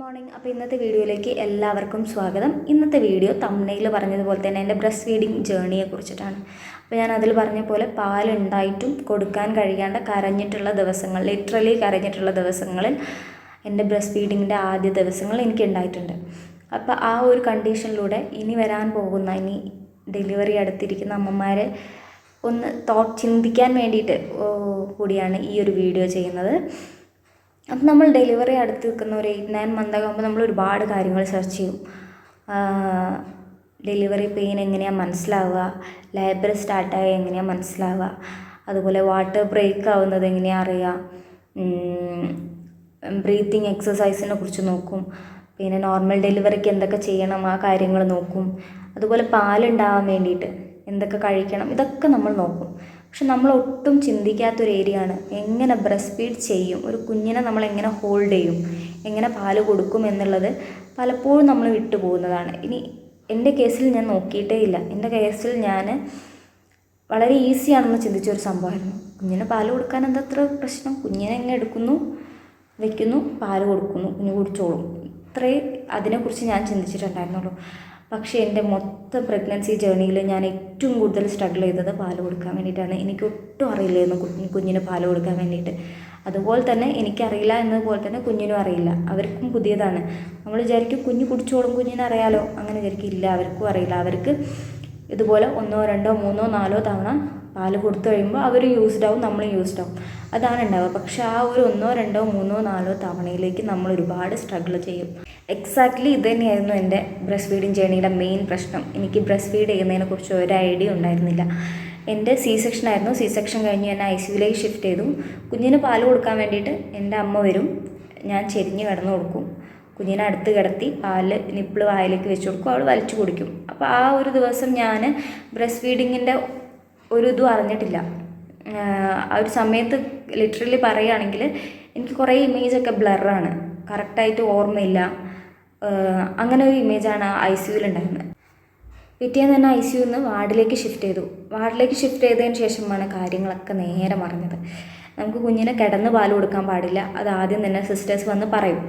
Morning. അപ്പോൾ ഇന്നത്തെ വീഡിയോയിലേക്ക് എല്ലാവർക്കും സ്വാഗതം. ഇന്നത്തെ വീഡിയോ തമ്മനയിൽ പറഞ്ഞതുപോലെ തന്നെ എന്റെ ബ്രസ്റ്റ് ഫീഡിങ് ജേണിയെ കുറിച്ചിട്ടാണ്. അപ്പോൾ ഞാൻ അതിൽ പറഞ്ഞ പോലെ പാലുണ്ടായിട്ടും കൊടുക്കാൻ കഴിയാണ്ട് കരഞ്ഞിട്ടുള്ള ദിവസങ്ങൾ ലിറ്ററലി കരഞ്ഞിട്ടുള്ള ദിവസങ്ങളിൽ എന്റെ ബ്രസ്റ്റ് ഫീഡിങ്ങിന്റെ ആദ്യ ദിവസങ്ങൾ എനിക്ക് ഉണ്ടായിട്ടുണ്ട്. അപ്പോൾ ആ ഒരു കണ്ടീഷനിലൂടെ ഇനി വരാൻ പോകുന്ന ഇനി ഡെലിവറി അടുത്തിരിക്കുന്ന അമ്മമാരെ ഒന്ന് തോട്ട് ചിന്തിക്കാൻ വേണ്ടിയിട്ട് കൂടിയാണ് ഈ ഒരു വീഡിയോ ചെയ്യുന്നത്. അപ്പം നമ്മൾ ഡെലിവറി അടുത്ത് നിൽക്കുന്ന ഒരു എയ്റ്റ് നയൻ മന്ത് ആകുമ്പോൾ നമ്മൾ ഒരുപാട് കാര്യങ്ങൾ സെർച്ച് ചെയ്യും. ഡെലിവറി പെയിൻ എങ്ങനെയാണ് മനസ്സിലാവുക? ലേബർ സ്റ്റാർട്ടായി എങ്ങനെയാണ് മനസ്സിലാവുക? അതുപോലെ വാട്ടർ ബ്രേക്ക് ആവുന്നത് എങ്ങനെയാണ് അറിയുക? ബ്രീത്തിങ് എക്സസൈസിനെ കുറിച്ച് നോക്കും. പിന്നെ നോർമൽ ഡെലിവറിക്ക് എന്തൊക്കെ ചെയ്യണം? ആ കാര്യങ്ങൾ നോക്കും. അതുപോലെ പാലുണ്ടാവാൻ വേണ്ടിയിട്ട് എന്തൊക്കെ കഴിക്കണം? ഇതൊക്കെ നമ്മൾ നോക്കും. പക്ഷെ നമ്മൾ ഒട്ടും ചിന്തിക്കാത്തൊരു ഏരിയ ആണ് എങ്ങനെ ബ്രസ്റ്റ് ഫീഡ് ചെയ്യും? ഒരു കുഞ്ഞിനെ നമ്മൾ എങ്ങനെ ഹോൾഡ് ചെയ്യും? എങ്ങനെ പാൽ കൊടുക്കും എന്നുള്ളത് പലപ്പോഴും നമ്മൾ വിട്ടുപോകുന്നതാണ് ഇനി എന്റെ കേസിൽ ഞാൻ നോക്കിയിട്ടേ ഇല്ല. എന്റെ കേസിൽ ഞാൻ വളരെ ഈസിയാണെന്ന് ചിന്തിച്ചൊരു സംഭവമായിരുന്നു. കുഞ്ഞിന് പാൽ കൊടുക്കാൻ എന്താ അത്ര പ്രശ്നം? കുഞ്ഞിനെ എങ്ങനെ എടുക്കുന്നു? വെക്കുന്നു പാൽ കൊടുക്കുന്നു കുഞ്ഞ് കുടിച്ചോളും. ഇത്രേ അതിനെക്കുറിച്ച് ഞാൻ ചിന്തിച്ചിട്ടുണ്ടായിരുന്നുള്ളൂ. പക്ഷേ എന്റെ മൊത്തം പ്രഗ്നൻസി ജേർണിയിൽ ഞാൻ ഏറ്റവും കൂടുതൽ സ്ട്രഗിൾ ചെയ്തത് പാൽ കൊടുക്കാൻ വേണ്ടിയിട്ടാണ്. എനിക്ക് ഒട്ടും അറിയില്ലായിരുന്നു കുഞ്ഞ് കുഞ്ഞിന് പാൽ കൊടുക്കാൻ വേണ്ടിയിട്ട്. അതുപോലെ തന്നെ എനിക്കറിയില്ല എന്നതുപോലെ തന്നെ കുഞ്ഞിനും അറിയില്ല. അവർക്കും പുതിയതാണ്. നമ്മൾ വിചാരിക്കും കുഞ്ഞ് കുടിച്ചോളും കുഞ്ഞിനെ അറിയാലോ. അങ്ങനെ വിചാരിക്കും ഇല്ല അവർക്കും അറിയില്ല. അവർക്ക് ഇതുപോലെ ഒന്നോ രണ്ടോ മൂന്നോ നാലോ തവണ പാൽ കൊടുത്തു കഴിയുമ്പോൾ അവർ യൂസ്ഡ് ആവും നമ്മൾ യൂസ്ഡ് ആവും. അതാണ് ഉണ്ടാവുക. പക്ഷേ ആ ഒരു ഒന്നോ രണ്ടോ മൂന്നോ നാലോ തവണയിലേക്ക് നമ്മൾ ഒരുപാട് സ്ട്രഗിൾ ചെയ്യും. എക്സാക്ട്ലി ഇത് തന്നെയായിരുന്നു എന്റെ ബ്രസ്റ്റ് ഫീഡിങ് ജേണിയുടെ മെയിൻ പ്രശ്നം. എനിക്ക് ബ്രസ്റ്റ് ഫീഡ് ചെയ്യുന്നതിനെ കുറിച്ച് ഒരു ഐഡിയ ഉണ്ടായിരുന്നില്ല. എന്റെ സി സെക്ഷൻ ആയിരുന്നു. സി സെക്ഷൻ കഴിഞ്ഞ് ഞാൻ ഐ സിയുലേക്ക് ഷിഫ്റ്റ് ചെയ്തു. കുഞ്ഞിന് പാൽ കൊടുക്കാൻ വേണ്ടിയിട്ട് എന്റെ അമ്മ വരും. ഞാൻ ചെരിഞ്ഞ് കിടന്ന് കൊടുക്കും. കുഞ്ഞിനെ അടുത്ത് കിടത്തി പാൽ നിപ്പിൾ വായിലേക്ക് വെച്ച് കൊടുക്കും. അവൾ വലിച്ചു കുടിക്കും. അപ്പോൾ ആ ഒരു ദിവസം ഞാൻ ബ്രസ്റ്റ് ഫീഡിങ്ങിന്റെ ഒരു ഇതും അറിഞ്ഞിട്ടില്ല. ആ ഒരു സമയത്ത് ലിറ്ററലി പറയുകയാണെങ്കിൽ എനിക്ക് കുറേ ഇമേജൊക്കെ ബ്ലറാണ് കറക്റ്റായിട്ട് ഓർമ്മയില്ല. അങ്ങനെ ഒരു ഇമേജാണ് ഐ സിയുവിൽ ഉണ്ടായിരുന്നത്. പിറ്റേന്ന് തന്നെ ഐ സിയുന്ന് വാർഡിലേക്ക് ഷിഫ്റ്റ് ചെയ്തു. വാർഡിലേക്ക് ഷിഫ്റ്റ് ചെയ്തതിന് ശേഷമാണ് കാര്യങ്ങളൊക്കെ നേരെ മറിഞ്ഞത്. നമുക്ക് കുഞ്ഞിനെ കിടന്ന് പാൽ കൊടുക്കാൻ പാടില്ല. അത് ആദ്യം തന്നെ സിസ്റ്റേഴ്സ് വന്ന് പറയും.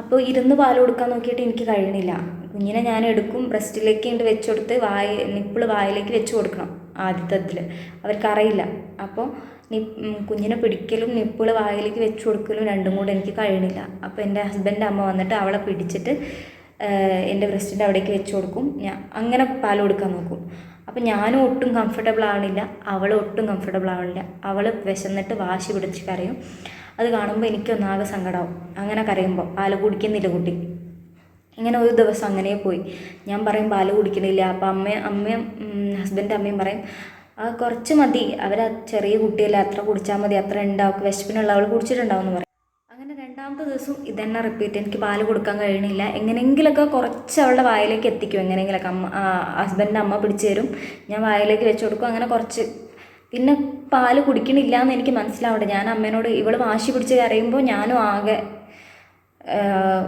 അപ്പോൾ ഇരുന്ന് പാൽ കൊടുക്കാൻ നോക്കിയിട്ട് എനിക്ക് കഴിയണില്ല. കുഞ്ഞിനെ ഞാൻ എടുക്കും ബ്രസ്റ്റിലേക്ക് ഇങ്ങോട്ട് വെച്ച് വായ നിപ്പിൾ വായിലേക്ക് വെച്ച് കൊടുക്കണം ആദ്യത്തെ അവർക്കറിയില്ല. അപ്പോൾ കുഞ്ഞിനെ പിടിക്കലും നിപ്പിൾ വായിലേക്ക് വെച്ച് കൊടുക്കലും രണ്ടും കൂടെ എനിക്ക് കഴിയണില്ല. അപ്പോൾ എന്റെ ഹസ്ബൻഡ് അമ്മ വന്നിട്ട് അവളെ പിടിച്ചിട്ട് എന്റെ ബ്രസ്റ്റിന്റെ അവിടേക്ക് വെച്ച് കൊടുക്കും. ഞാൻ അങ്ങനെ പാൽ കൊടുക്കാൻ നോക്കും. അപ്പോൾ ഞാനും ഒട്ടും കംഫർട്ടബിൾ ആവണില്ല. അവൾ ഒട്ടും കംഫർട്ടബിൾ ആവണില്ല. അവൾ വിശന്നിട്ട് വാശി പിടിച്ച് കരയും. അത് കാണുമ്പോൾ എനിക്കൊന്നാകെ സങ്കടമാവും അങ്ങനെ കരയുമ്പോൾ പാൽ കുടിക്കുന്നില്ല കുട്ടി. ഇങ്ങനെ ഒരു ദിവസം അങ്ങനെ പോയി. ഞാൻ പറയും പാൽ കുടിക്കണില്ല. അപ്പം അമ്മയും അമ്മയും ഹസ്ബൻഡ് അമ്മയും പറയും ആ കുറച്ച് മതി. അവർ ചെറിയ കുട്ടിയല്ലേ അത്ര കുടിച്ചാൽ മതി അത്ര ഉണ്ടാവും. വിശപ്പിനുള്ള അവൾ കുടിച്ചിട്ടുണ്ടാവും എന്ന് പറയും. അങ്ങനെ രണ്ടാമത്തെ ദിവസം ഇതന്നെ റിപ്പീറ്റ് എനിക്ക് പാൽ കൊടുക്കാൻ കഴിയണില്ല. എങ്ങനെയെങ്കിലൊക്കെ കുറച്ച് അവളുടെ വായിലേക്ക് എത്തിക്കും. എങ്ങനെയെങ്കിലൊക്കെ അമ്മ ഹസ്ബൻഡിന്റെ അമ്മ പിടിച്ചു തരും. ഞാൻ വായിലേക്ക് വെച്ച് കൊടുക്കും. അങ്ങനെ കുറച്ച്. പിന്നെ പാൽ കുടിക്കണില്ല എന്ന് എനിക്ക് മനസ്സിലാവണ്ട. ഞാൻ അമ്മേനോട് ഇവൾ വാശി പിടിച്ച് കരയുമ്പോൾ ഞാനും ആകെ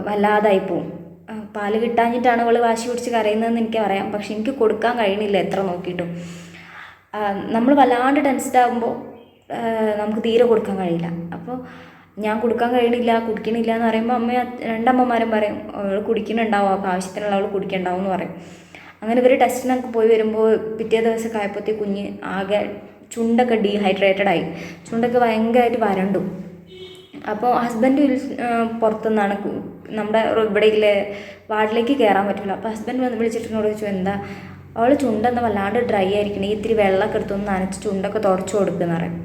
വല്ലാതായി പോവും. ആ, പാൽ കിട്ടാഞ്ഞിട്ടാണ് അവൾ വാശി പിടിച്ച് കരയുന്നതെന്ന് എനിക്ക് പറയാം. പക്ഷെ എനിക്ക് കൊടുക്കാൻ കഴിയണില്ല എത്ര നോക്കിയിട്ടും. നമ്മൾ വല്ലാണ്ട് ടെൻസ്ഡ് ആകുമ്പോൾ നമുക്ക് തീരെ കൊടുക്കാൻ കഴിയില്ല. അപ്പോൾ ഞാൻ കൊടുക്കാൻ കഴിയണില്ല കുടിക്കണില്ല എന്ന് പറയുമ്പോൾ അമ്മ രണ്ടമ്മമാരും പറയും അവൾ കുടിക്കുന്നുണ്ടാവും അപ്പോൾ ആവശ്യത്തിനുള്ള അവൾ കുടിക്കണ്ടാവും എന്ന് പറയും. അങ്ങനെ ഇവർ ടെസ്റ്റിനൊക്കെ പോയി വരുമ്പോൾ പിറ്റേ ദിവസം ആയപ്പോഴത്തേ കുഞ്ഞ് ആകെ ചുണ്ടൊക്കെ ഡീഹൈഡ്രേറ്റഡ് ആയി. ചുണ്ടൊക്കെ ഭയങ്കരമായിട്ട് വരണ്ടു. അപ്പോൾ ഹസ്ബൻഡ് പുറത്തുനിന്നാണ് നമ്മുടെ ഇവിടെ ഇല്ലേ വാർഡിലേക്ക് കയറാൻ പറ്റില്ല അപ്പോൾ ഹസ്ബൻഡ് വന്ന് വിളിച്ചിട്ട് ചോദിച്ചു എന്താ അവൾ ചുണ്ടെന്ന് വല്ലാണ്ട് ഡ്രൈ ആയിരിക്കണേ. ഇത്തിരി വെള്ളമൊക്കെ എടുത്തൊന്ന് നനച്ച് ചുണ്ടൊക്കെ തുടച്ചു കൊടുക്കുന്ന പറയും.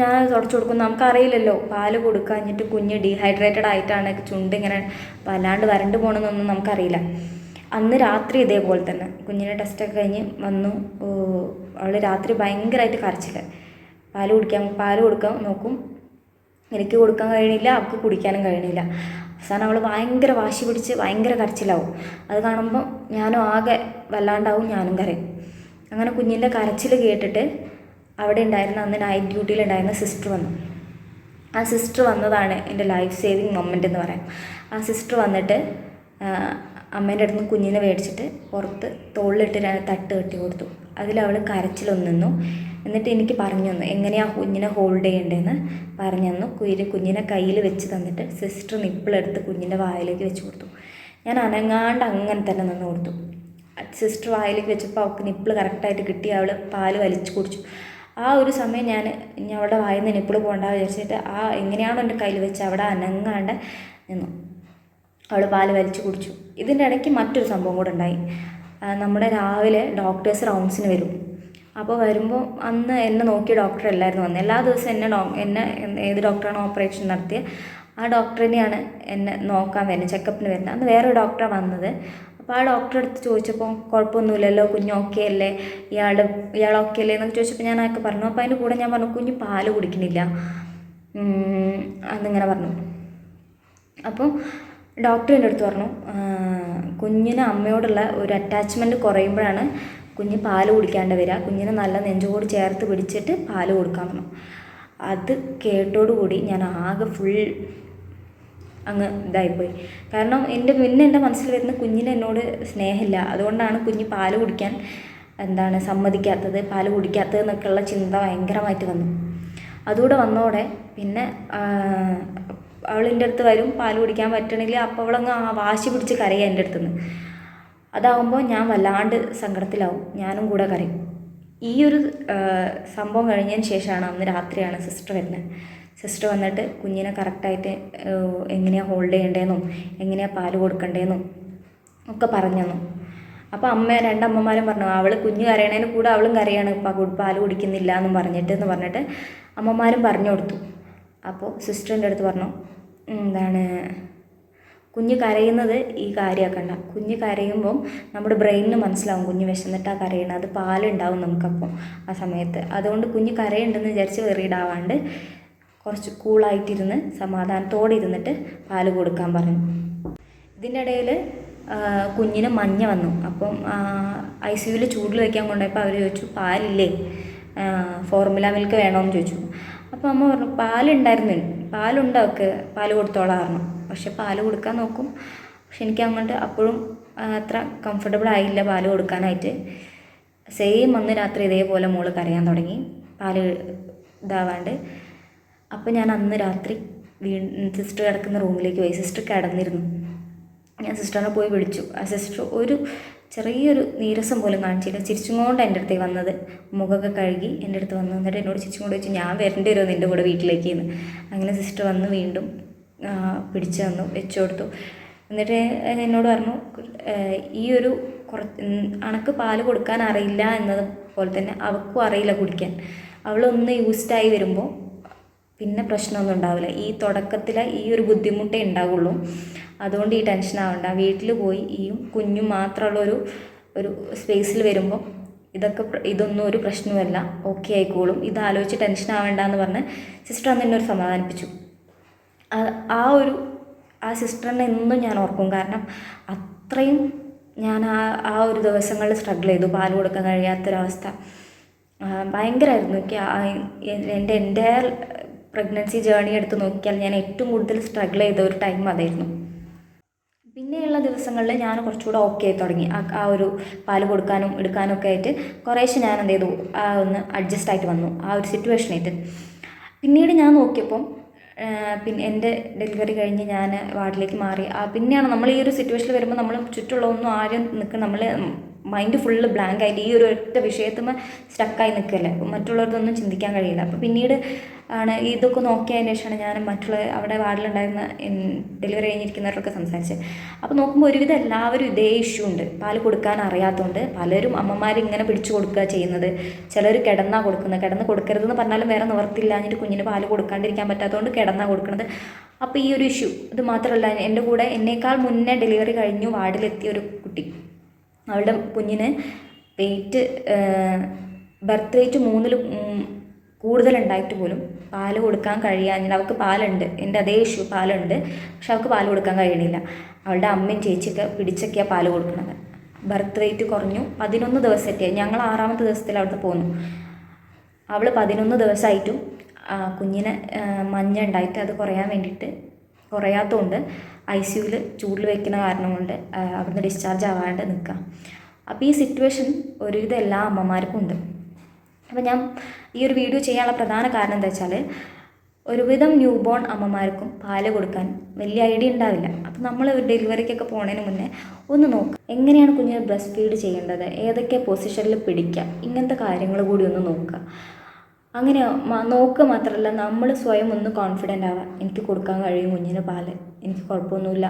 ഞാൻ തുടച്ചു കൊടുക്കും നമുക്കറിയില്ലല്ലോ. പാൽ കൊടുക്കാഞ്ഞിട്ട് കുഞ്ഞ് ഡീഹൈഡ്രേറ്റഡ് ആയിട്ടാണ് ചുണ്ട് ഇങ്ങനെ വല്ലാണ്ട് വരണ്ട് പോകണമെന്നൊന്നും നമുക്കറിയില്ല. അന്ന് രാത്രി ഇതേപോലെ തന്നെ. കുഞ്ഞിനെ ടെസ്റ്റൊക്കെ കഴിഞ്ഞ് വന്നു. അവൾ രാത്രി ഭയങ്കരമായിട്ട് കരച്ചില്ല പാൽ കുടിക്കാൻ പാൽ കൊടുക്കാൻ നോക്കും. എനിക്ക് കൊടുക്കാൻ കഴിയണില്ല. അവൾക്ക് കുടിക്കാനും കഴിയണില്ല. അവസാനം അവൾ ഭയങ്കര വാശി പിടിച്ച് ഭയങ്കര കരച്ചിലാവും. അത് കാണുമ്പോൾ ഞാനും ആകെ വല്ലാണ്ടാവും ഞാനും കരയും. അങ്ങനെ കുഞ്ഞിന്റെ കരച്ചിൽ കേട്ടിട്ട് അവിടെ ഉണ്ടായിരുന്ന അന്ന് നൈറ്റ് ഡ്യൂട്ടിയിൽ ഉണ്ടായിരുന്ന സിസ്റ്റർ വന്നു. ആ സിസ്റ്റർ വന്നതാണ് എന്റെ ലൈഫ് സേവിങ് മൊമെന്റ് എന്ന് പറയാം. ആ സിസ്റ്റർ വന്നിട്ട് അമ്മേന്റെ അടുത്ത് നിന്ന് കുഞ്ഞിനെ മേടിച്ചിട്ട് പുറത്ത് തോളിലിട്ട് തട്ട് കെട്ടി കൊടുത്തു. അതിലവൾ കരച്ചിൽ നിന്നു എന്നിട്ട് എനിക്ക് പറഞ്ഞു തന്നു എങ്ങനെയാണ് കുഞ്ഞിനെ ഹോൾഡ് ചെയ്യേണ്ടതെന്ന് പറഞ്ഞു തന്നു കുയിൽ കുഞ്ഞിനെ കയ്യിൽ വെച്ച് തന്നിട്ട് സിസ്റ്റർ നിപ്പിളെടുത്ത് കുഞ്ഞിന്റെ വായിലേക്ക് വെച്ച് കൊടുത്തു. ഞാൻ അനങ്ങാണ്ട് അങ്ങനെ തന്നെ നിന്ന് കൊടുത്തു. സിസ്റ്റർ വായിലേക്ക് വെച്ചപ്പോൾ അവൾക്ക് നിപ്പിൾ കറക്റ്റായിട്ട് കിട്ടി. അവൾ പാൽ വലിച്ചു കുടിച്ചു. ആ ഒരു സമയം ഞാൻ ഇനി അവളുടെ വായിൽ നിന്ന് നിപ്പിൾ പോകണ്ട വിചാരിച്ചിട്ട് ആ എങ്ങനെയാണോ എന്റെ കയ്യിൽ വെച്ച് അവിടെ അനങ്ങാണ്ട് നിന്നു. അവൾ പാൽ വലിച്ചു കുടിച്ചു. ഇതിന്റെ ഇടയ്ക്ക് മറ്റൊരു സംഭവം കൂടെ ഉണ്ടായി. നമ്മുടെ രാവിലെ ഡോക്ടേഴ്സ് റൗണ്ട്സിന് വരും. അപ്പോൾ വരുമ്പോൾ അന്ന് എന്നെ നോക്കിയ ഡോക്ടർ അല്ലായിരുന്നു വന്നത് എല്ലാ ദിവസവും എന്നെ ഡോ എന്നെ ഏത് ഡോക്ടറാണ് ഓപ്പറേഷൻ നടത്തിയ ആ ഡോക്ടറിനെയാണ് എന്നെ നോക്കാൻ വരുന്നത് ചെക്കപ്പിന് വരുന്നത്. അന്ന് വേറൊരു ഡോക്ടറാണ് വന്നത്. അപ്പോൾ ആ ഡോക്ടറെ അടുത്ത് ചോദിച്ചപ്പോൾ കുഴപ്പമൊന്നുമില്ലല്ലോ കുഞ്ഞ് ഓക്കെ അല്ലേ? ഇയാൾ ഇയാൾ ഓക്കെ അല്ലേ? എന്നൊക്കെ ചോദിച്ചപ്പോൾ ഞാൻ അതൊക്കെ പറഞ്ഞു. അപ്പോൾ അതിന്റെ കൂടെ ഞാൻ പറഞ്ഞു കുഞ്ഞ് പാൽ കുടിക്കുന്നില്ല. എന്നിങ്ങനെ പറഞ്ഞു. അപ്പോൾ ഡോക്ടറിന്റെ അടുത്ത് പറഞ്ഞു "ആ, കുഞ്ഞിന് അമ്മയോടുള്ള ഒരു അറ്റാച്ച്മെന്റ് കുറയുമ്പോഴാണ് കുഞ്ഞ് പാൽ കുടിക്കാണ്ട് വരിക. കുഞ്ഞിനെ നല്ല നെഞ്ചോട് ചേർത്ത് പിടിച്ചിട്ട് പാൽ കൊടുക്കാൻ വന്നു അത് കേട്ടോടുകൂടി ഞാൻ ആകെ ഫുൾ അങ്ങ് ഇതായിപ്പോയി. കാരണം എന്റെ പിന്നെ എന്റെ മനസ്സിൽ വരുന്ന കുഞ്ഞിന് എന്നോട് സ്നേഹമില്ല. അതുകൊണ്ടാണ് കുഞ്ഞ് പാൽ കുടിക്കാൻ എന്താണ് സമ്മതിക്കാത്തത് പാൽ കുടിക്കാത്തത് എന്നൊക്കെയുള്ള ചിന്ത ഭയങ്കരമായിട്ട് വന്നു. അതുകൂടെ വന്നോടെ പിന്നെ അവൾ എന്റെ അടുത്ത് വരും പാൽ കുടിക്കാൻ പറ്റണില്ല അപ്പോൾ അവളങ്ങ് വാശി പിടിച്ച് കരയുക എന്റെ അടുത്ത് നിന്ന് അതാവുമ്പോൾ ഞാൻ വല്ലാണ്ട് സങ്കടത്തിലാവും ഞാനും കൂടെ കരയും. ഈ ഒരു സംഭവം കഴിഞ്ഞതിന് ശേഷമാണ് അന്ന് രാത്രിയാണ് സിസ്റ്റർ വരുന്നത്. സിസ്റ്റർ വന്നിട്ട് കുഞ്ഞിനെ കറക്റ്റായിട്ട് എങ്ങനെയാണ് ഹോൾഡ് ചെയ്യേണ്ടതെന്നും എങ്ങനെയാണ് പാൽ കൊടുക്കേണ്ടതെന്നും ഒക്കെ പറഞ്ഞു തന്നു അപ്പോൾ അമ്മ രണ്ടമ്മമാരും പറഞ്ഞു അവൾ കുഞ്ഞ് കരയണേനും കൂടെ അവളും കരയാണ് ഇപ്പം പാൽ കുടിക്കുന്നില്ല എന്നും പറഞ്ഞിട്ട് എന്ന് പറഞ്ഞിട്ട് അമ്മമാരും പറഞ്ഞു കൊടുത്തു. അപ്പോൾ സിസ്റ്ററിന്റെ അടുത്ത് പറഞ്ഞു എന്താണ് കുഞ്ഞ് കരയുന്നത് ഈ കാര്യമാക്കണ്ട കുഞ്ഞ് കരയുമ്പം നമ്മുടെ ബ്രെയിനിന് മനസ്സിലാവും കുഞ്ഞ് വിശന്നിട്ടാ കരയണം അത് പാലുണ്ടാവും നമുക്കപ്പം ആ സമയത്ത്. അതുകൊണ്ട് കുഞ്ഞ് കരയുണ്ടെന്ന് വിചാരിച്ച് വെറിയിടാവാണ്ട് കുറച്ച് കൂളായിട്ടിരുന്ന് സമാധാനത്തോടെ ഇരുന്നിട്ട് പാൽ കൊടുക്കാൻ പറഞ്ഞു. ഇതിന്റെ ഇടയിൽ കുഞ്ഞിന് മഞ്ഞ വന്നു. അപ്പം ഐ സി യുവിൽ ചൂടിൽ വയ്ക്കാൻ കൊണ്ടുപോയപ്പോൾ അവർ ചോദിച്ചു പാലില്ലേ? ഫോർമുല മിൽക്ക് വേണമെന്ന് ചോദിച്ചു. അപ്പോൾ അമ്മ പറഞ്ഞു പാലുണ്ടായിരുന്നു. പാലുണ്ട് അവൾക്ക് പാൽ കൊടുത്തോളാം പറഞ്ഞു. പക്ഷെ പാൽ കൊടുക്കാൻ നോക്കും. പക്ഷെ എനിക്ക് അങ്ങോട്ട് അപ്പോഴും അത്ര കംഫർട്ടബിൾ ആയില്ല പാൽ കൊടുക്കാനായിട്ട്. സെയിം അന്ന് രാത്രി ഇതേപോലെ മോൾ കരയാൻ തുടങ്ങി. പാൽ ഇതാവാണ്ട്. അപ്പോൾ ഞാൻ അന്ന് രാത്രി വീ സിസ്റ്റർ കിടക്കുന്ന റൂമിലേക്ക് പോയി. സിസ്റ്റർ കിടന്നിരുന്നു. ഞാൻ സിസ്റ്ററിനെ പോയി വിളിച്ചു. ആ സിസ്റ്റർ ഒരു ചെറിയൊരു നീരസം പോലും കാണിച്ചില്ല. ചിരിച്ചും കൊണ്ട് എന്റെ അടുത്തേക്ക് വന്നത്. മുഖമൊക്കെ കഴുകി എന്റെ അടുത്ത് വന്നു. എന്നിട്ട് എന്നോട് ചിരിച്ചും കൊണ്ട് വെച്ചു ഞാൻ വരേണ്ടി വരുമോ നിന്റെ കൂടെ വീട്ടിലേക്ക് എന്ന് അങ്ങനെ സിസ്റ്റർ വന്ന് വീണ്ടും പിടിച്ചു തന്നു വെച്ചു കൊടുത്തു. എന്നിട്ട് എന്നോട് പറഞ്ഞു ഈ ഒരു കുറ അണക്ക് പാൽ കൊടുക്കാൻ അറിയില്ല എന്നത് പോലെ തന്നെ അവൾക്കും അറിയില്ല കുടിക്കാൻ. അവളൊന്ന് യൂസ്ഡായി വരുമ്പോൾ പിന്നെ പ്രശ്നമൊന്നും ഉണ്ടാവില്ല. ഈ തുടക്കത്തിൽ ഈ ഒരു ബുദ്ധിമുട്ടേ ഉണ്ടാവുള്ളൂ. അതുകൊണ്ട് ഈ ടെൻഷൻ ആവണ്ട. വീട്ടിൽ പോയി ഈ കുഞ്ഞും മാത്രമുള്ളൊരു ഒരു സ്പേസിൽ വരുമ്പോൾ ഇതൊക്കെ ഇതൊന്നും ഒരു പ്രശ്നമല്ല ഓക്കെ ആയിക്കോളും. ഇത് ആലോചിച്ച് ടെൻഷൻ ആവേണ്ട എന്ന് പറഞ്ഞ് സിസ്റ്റർ അന്ന് എന്നെ ഒരു സമാധാനിപ്പിച്ചു. ആ- ഒരു ആ സിസ്റ്ററിനെ എന്നും ഞാൻ ഓർക്കും. കാരണം അത്രയും ഞാൻ ആ ആ ഒരു ദിവസങ്ങളിൽ സ്ട്രഗിൾ ചെയ്തു. പാൽ കൊടുക്കാൻ കഴിയാത്തൊരവസ്ഥ. ഭയങ്കരമായിരുന്നു എനിക്ക് എന്റെ എന്റെ പ്രഗ്നൻസി ജേണി എടുത്ത് നോക്കിയാൽ ഞാൻ ഏറ്റവും കൂടുതൽ സ്ട്രഗിൾ ചെയ്ത ഒരു ടൈം അതായിരുന്നു. പിന്നെയുള്ള ദിവസങ്ങളിൽ ഞാൻ കുറച്ചുകൂടെ ഓക്കെ ആയി തുടങ്ങി. ആ ഒരു പാൽ കൊടുക്കാനും എടുക്കാനും ഒക്കെ ആയിട്ട് കുറേശ്ശെ ഞാൻ എന്ത് ചെയ്തു? ആ ഒന്ന് അഡ്ജസ്റ്റ് ആയിട്ട് വന്നു. ആ ഒരു സിറ്റുവേഷനായിട്ട് പിന്നീട് ഞാൻ നോക്കിയപ്പം പിന്നെ എന്റെ ഡെലിവറി കഴിഞ്ഞ് ഞാൻ വാർഡിലേക്ക് മാറി. ആ പിന്നെയാണ് നമ്മൾ ഈ ഒരു സിറ്റുവേഷനിൽ വരുമ്പോൾ നമ്മൾ ചുറ്റുള്ള ഒന്നും ആരും നിൽക്കുക നമ്മൾ മൈൻഡ് ഫുള്ള് ബ്ലാങ്ക് ആയിട്ട് ഈ ഒരു ഒറ്റ വിഷയത്തുമ്പോൾ സ്റ്റക്കായി നിൽക്കല്ലേ മറ്റുള്ളവർക്കൊന്നും ചിന്തിക്കാൻ കഴിയില്ല. അപ്പോൾ പിന്നീട് ആണ് ഇതൊക്കെ നോക്കിയതിന് ശേഷമാണ് ഞാൻ മറ്റുള്ള അവിടെ വാർഡിലുണ്ടായിരുന്ന ഡെലിവറി കഴിഞ്ഞിരിക്കുന്നവരൊക്കെ സംസാരിച്ചത്. അപ്പോൾ നോക്കുമ്പോൾ ഒരുവിധം എല്ലാവരും ഇതേ ഇഷ്യൂ ഉണ്ട്. പാൽ കൊടുക്കാൻ അറിയാത്തതുകൊണ്ട് പലരും അമ്മമാർ ഇങ്ങനെ പിടിച്ചു കൊടുക്കുക ചെയ്യുന്നത്. ചിലർ കിടന്നാ കൊടുക്കുന്നത്. കിടന്ന് കൊടുക്കരുതെന്ന് പറഞ്ഞാലും വേറെ നിവർത്തില്ലാഞ്ഞിട്ട് കുഞ്ഞിന് പാൽ കൊടുക്കാണ്ടിരിക്കാൻ പറ്റാത്തതുകൊണ്ട് കിടന്നാ കൊടുക്കുന്നത് അപ്പോൾ ഈ ഒരു ഇഷ്യൂ ഇത് മാത്രമല്ല എന്റെ കൂടെ എന്നേക്കാൾ മുന്നേ ഡെലിവറി കഴിഞ്ഞു വാർഡിലെത്തിയ ഒരു കുട്ടി. അവളുടെ കുഞ്ഞിന് വെയിറ്റ് ബർത്ത് വെയിറ്റ് മൂന്നിൽ കൂടുതലുണ്ടായിട്ട് പോലും പാൽ കൊടുക്കാൻ കഴിയാഞ്ഞിട്ട് അവൾക്ക് പാലുണ്ട്. എന്റെ അതേ ഇഷ്യൂ പാലുണ്ട്. പക്ഷെ അവൾക്ക് പാൽ കൊടുക്കാൻ കഴിയണില്ല. അവളുടെ അമ്മയും ചേച്ചിയൊക്കെ പിടിച്ചൊക്കെയാണ് പാൽ കൊടുക്കുന്നത്. ബർത്ത് വെയിറ്റ് കുറഞ്ഞു. പതിനൊന്ന് ദിവസത്തെ ഞങ്ങൾ ആറാമത്തെ ദിവസത്തിൽ അവിടുന്ന് പോന്നു. അവൾ പതിനൊന്ന് ദിവസമായിട്ടും കുഞ്ഞിന് മഞ്ഞ ഉണ്ടായിട്ട് അത് കുറയാൻ വേണ്ടിയിട്ട് കുറയാത്തതുകൊണ്ട് ഐ സിയുവിൽ ചൂടിൽ വെക്കുന്ന കാരണം കൊണ്ട് അവിടുന്ന് ഡിസ്ചാർജ് ആവാണ്ട് നിൽക്കുക അപ്പോൾ ഈ സിറ്റുവേഷൻ ഒരുവിധം എല്ലാ അമ്മമാർക്കും ഉണ്ട്. അപ്പോൾ ഞാൻ ഈ ഒരു വീഡിയോ ചെയ്യാനുള്ള പ്രധാന കാരണം എന്താ വെച്ചാൽ ഒരുവിധം ന്യൂ ബോൺ അമ്മമാർക്കും പാൽ കൊടുക്കാൻ വലിയ ഐഡിയ ഉണ്ടാവില്ല. അപ്പോൾ നമ്മൾ ഡെലിവറിക്കൊക്കെ പോണതിന് മുന്നേ ഒന്ന് നോക്കുക എങ്ങനെയാണ് കുഞ്ഞിനെ ബ്രസ്റ്റ് ഫീഡ് ചെയ്യേണ്ടത്? ഏതൊക്കെ പൊസിഷനിൽ പിടിക്കുക ഇങ്ങനത്തെ കാര്യങ്ങൾ കൂടി ഒന്ന് നോക്കുക അങ്ങനെ നോക്കുക മാത്രമല്ല നമ്മൾ സ്വയം ഒന്ന് കോൺഫിഡന്റ് ആവാം എനിക്ക് കൊടുക്കാൻ കഴിയും കുഞ്ഞിന് പാൽ. എനിക്ക് കുഴപ്പമൊന്നുമില്ല.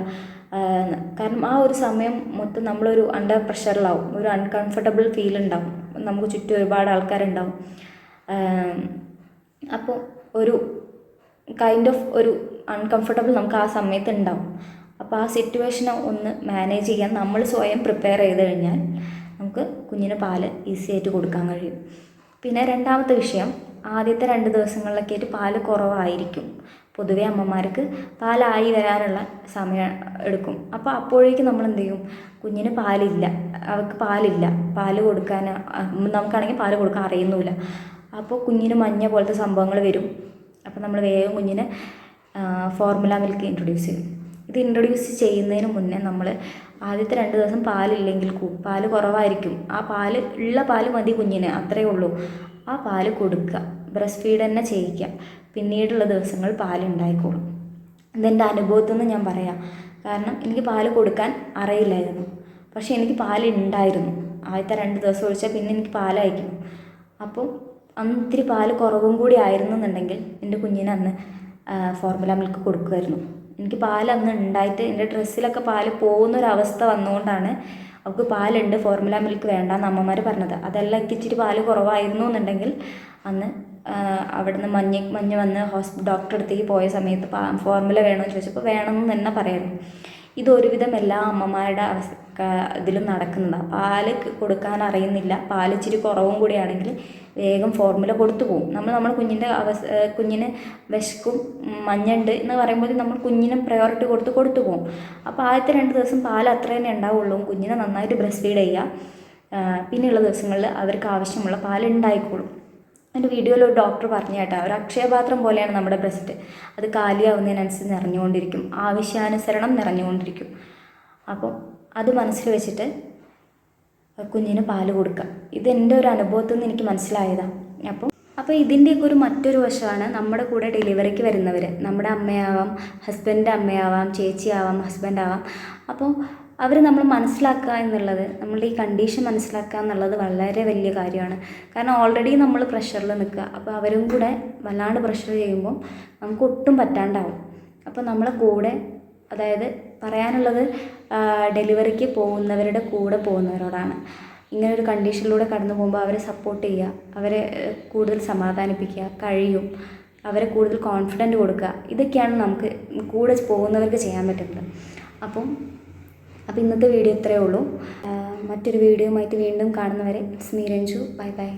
കാരണം ആ ഒരു സമയം മൊത്തം നമ്മളൊരു അണ്ടർ പ്രഷറിലാവും ഒരു അൺകംഫർട്ടബിൾ ഫീൽ ഉണ്ടാവും. നമുക്ക് ചുറ്റും ഒരുപാട് ആൾക്കാരുണ്ടാവും. അപ്പോൾ ഒരു കൈൻഡ് ഓഫ് ഒരു അൺകംഫർട്ടബിൾ നമുക്ക് ആ സമയത്ത് ഉണ്ടാവും. അപ്പോൾ ആ സിറ്റുവേഷനെ ഒന്ന് മാനേജ് ചെയ്യാൻ നമ്മൾ സ്വയം പ്രിപ്പയർ ചെയ്ത് കഴിഞ്ഞാൽ നമുക്ക് കുഞ്ഞിന് പാൽ ഈസി ആയിട്ട് കൊടുക്കാൻ കഴിയും. പിന്നെ രണ്ടാമത്തെ വിഷയം ആദ്യത്തെ രണ്ട് ദിവസങ്ങളിലൊക്കെ ആയിട്ട് പാൽ കുറവായിരിക്കും. പൊതുവേ അമ്മമാർക്ക് പാലായി വരാനുള്ള സമയം എടുക്കും. അപ്പോൾ അപ്പോഴേക്കും നമ്മൾ എന്ത് ചെയ്യും? കുഞ്ഞിന് പാലില്ല. അവൾക്ക് പാലില്ല. പാൽ കൊടുക്കാൻ നമുക്കാണെങ്കിൽ പാൽ കൊടുക്കാൻ അറിയുന്നുമില്ല. അപ്പോൾ കുഞ്ഞിന് മഞ്ഞ പോലത്തെ സംഭവങ്ങൾ വരും. അപ്പോൾ നമ്മൾ വേഗം കുഞ്ഞിന് ഫോർമുല മിൽക്ക് ഇൻട്രൊഡ്യൂസ് ചെയ്യും. ഇത് ഇൻട്രൊഡ്യൂസ് ചെയ്യുന്നതിന് മുന്നേ നമ്മൾ ആദ്യത്തെ രണ്ട് ദിവസം പാലില്ലെങ്കിൽ പാൽ കുറവായിരിക്കും. ആ പാൽ ഉള്ള പാൽ മതി കുഞ്ഞിന്. അത്രയേ ഉള്ളൂ. ആ പാൽ കൊടുക്കുക. ബ്രസ്റ്റ് ഫീഡ് തന്നെ ചെയ്യിക്കുക. പിന്നീടുള്ള ദിവസങ്ങൾ പാലുണ്ടായിക്കോളും ഇതെന്റെ അനുഭവത്തിൽ നിന്ന് ഞാൻ പറയാം. കാരണം എനിക്ക് പാൽ കൊടുക്കാൻ അറിയില്ലായിരുന്നു. പക്ഷേ എനിക്ക് പാലുണ്ടായിരുന്നു ആദ്യത്തെ രണ്ട് ദിവസം ഒഴിച്ചാൽ പിന്നെ എനിക്ക് പാലയക്കണം അപ്പോൾ അന്ന് ഇത്തിരി പാൽ കുറവും കൂടി ആയിരുന്നു എന്നുണ്ടെങ്കിൽ എന്റെ കുഞ്ഞിന് അന്ന് ഫോർമുല മിൽക്ക് കൊടുക്കുമായിരുന്നു. എനിക്ക് പാൽ അന്ന് ഉണ്ടായിട്ട് എന്റെ ഡ്രസ്സിലൊക്കെ പാൽ പോകുന്നൊരവസ്ഥ വന്നുകൊണ്ടാണ് അവൾക്ക് പാലുണ്ട് ഫോർമുല മിൽക്ക് വേണ്ടാന്ന് അമ്മമാർ പറഞ്ഞത്. അതല്ല എനിക്ക് ഇച്ചിരി പാൽ കുറവായിരുന്നു എന്നുണ്ടെങ്കിൽ അന്ന് അവിടുന്ന് മഞ്ഞ് മഞ്ഞ് വന്ന് ഹോസ്പി ഡോക്ടറെ അടുത്തേക്ക് പോയ സമയത്ത് ഫോർമുല വേണമെന്ന് ചോദിച്ചപ്പോൾ വേണമെന്ന് തന്നെ പറയായിരുന്നു. ഇതൊരുവിധം എല്ലാ അമ്മമാരുടെ അവസ്ഥ ഇതിലും നടക്കുന്നത് പാൽ കൊടുക്കാൻ അറിയുന്നില്ല. പാൽ ഇച്ചിരി കുറവും കൂടിയാണെങ്കിൽ വേഗം ഫോർമുല കൊടുത്തു പോകും. നമ്മൾ നമ്മൾ കുഞ്ഞിന്റെ അവസ്ഥ കുഞ്ഞിന് വിശക്കും മഞ്ഞുണ്ട് എന്ന് പറയുമ്പോൾ നമ്മൾ കുഞ്ഞിന് പ്രയോറിറ്റി കൊടുത്ത് കൊടുത്തു പോകും. അപ്പോൾ ആദ്യത്തെ രണ്ട് ദിവസം പാൽ അത്ര തന്നെ ഉണ്ടാവുള്ളൂ. കുഞ്ഞിനെ നന്നായിട്ട് ബ്രസ്റ്റ് ഫീഡ് ചെയ്യുക പിന്നെയുള്ള ദിവസങ്ങളിൽ അവർക്ക് ആവശ്യമുള്ള പാൽ ഉണ്ടായിക്കോളും. എന്റെ വീഡിയോയിൽ ഒരു ഡോക്ടർ പറഞ്ഞു കേട്ടോ ഒരു അക്ഷയപാത്രം പോലെയാണ് നമ്മുടെ ബ്രസ്റ്റ് അത് കാലിയാവുന്നതിനനുസരിച്ച് നിറഞ്ഞുകൊണ്ടിരിക്കും. ആവശ്യാനുസരണം നിറഞ്ഞുകൊണ്ടിരിക്കും. അപ്പം അത് മനസ്സിൽ വെച്ചിട്ട് കുഞ്ഞിന് പാൽ കൊടുക്കുക ഇതെന്റെ ഒരു അനുഭവത്തിൽ നിന്ന് എനിക്ക് മനസ്സിലായതാണ് അപ്പം അപ്പോൾ ഇതിന്റെയൊക്കെ ഒരു മറ്റൊരു വശമാണ് നമ്മുടെ കൂടെ ഡെലിവറിക്ക് വരുന്നവർ നമ്മുടെ അമ്മയാവാം ഹസ്ബൻഡിന്റെ അമ്മയാവാം ചേച്ചിയാവാം ഹസ്ബൻഡാവാം. അപ്പോൾ അവർ നമ്മൾ മനസ്സിലാക്കുക എന്നുള്ളത് നമ്മളുടെ ഈ കണ്ടീഷൻ മനസ്സിലാക്കുക എന്നുള്ളത് വളരെ വലിയ കാര്യമാണ്. കാരണം ഓൾറെഡി നമ്മൾ പ്രഷറിൽ നിൽക്കുക. അപ്പോൾ അവരും കൂടെ വല്ലാണ്ട് പ്രഷർ ചെയ്യുമ്പോൾ നമുക്ക് ഒട്ടും പറ്റാണ്ടാവും. അപ്പോൾ നമ്മളെ കൂടെ അതായത് പറയാനുള്ളത് ഡെലിവറിക്ക് പോകുന്നവരുടെ കൂടെ പോകുന്നവരോടാണ്. ഇങ്ങനെ ഒരു കണ്ടീഷനിലൂടെ കടന്നു പോകുമ്പോൾ അവരെ സപ്പോർട്ട് ചെയ്യുക അവരെ കൂടുതൽ സമാധാനിപ്പിക്കുക കഴിയും അവരെ കൂടുതൽ കോൺഫിഡന്റ് കൊടുക്കുക ഇതൊക്കെയാണ് നമുക്ക് കൂടെ പോകുന്നവർക്ക് ചെയ്യാൻ പറ്റുന്നത്. അപ്പം അപ്പോൾ ഇന്നത്തെ വീഡിയോ ഇത്രയേ ഉള്ളൂ. മറ്റൊരു മറ്റൊരു വീഡിയോയുമായിട്ട് വീണ്ടും കാണുന്നവരെ it's me Ranju bye bye